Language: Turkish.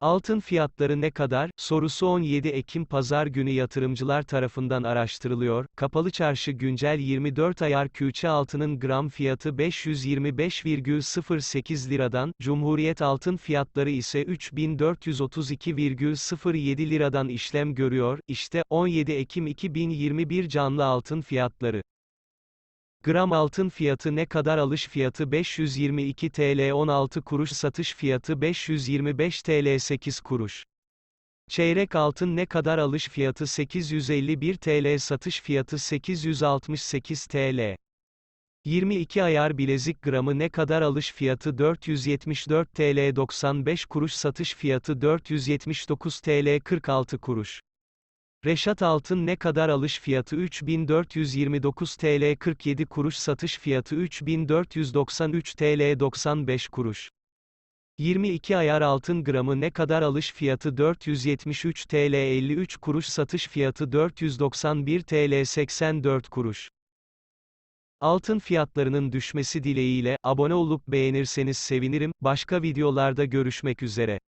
Altın fiyatları ne kadar? Sorusu 17 Ekim Pazar günü yatırımcılar tarafından araştırılıyor. Kapalı çarşı güncel 24 ayar külçe altının gram fiyatı 525,08 liradan, Cumhuriyet altın fiyatları ise 3432,07 liradan işlem görüyor. İşte 17 Ekim 2021 canlı altın fiyatları. Gram altın fiyatı ne kadar alış fiyatı 522 TL 16 kuruş satış fiyatı 525 TL 8 kuruş. Çeyrek altın ne kadar alış fiyatı 851 TL satış fiyatı 868 TL. 22 ayar bilezik gramı ne kadar alış fiyatı 474 TL 95 kuruş satış fiyatı 479 TL 46 kuruş. Reşat Altın ne kadar alış fiyatı 3429 TL 47 kuruş satış fiyatı 3493 TL 95 kuruş. 22 ayar altın gramı ne kadar alış fiyatı 473 TL 53 kuruş satış fiyatı 491 TL 84 kuruş. Altın fiyatlarının düşmesi dileğiyle abone olup beğenirseniz sevinirim. Başka videolarda görüşmek üzere.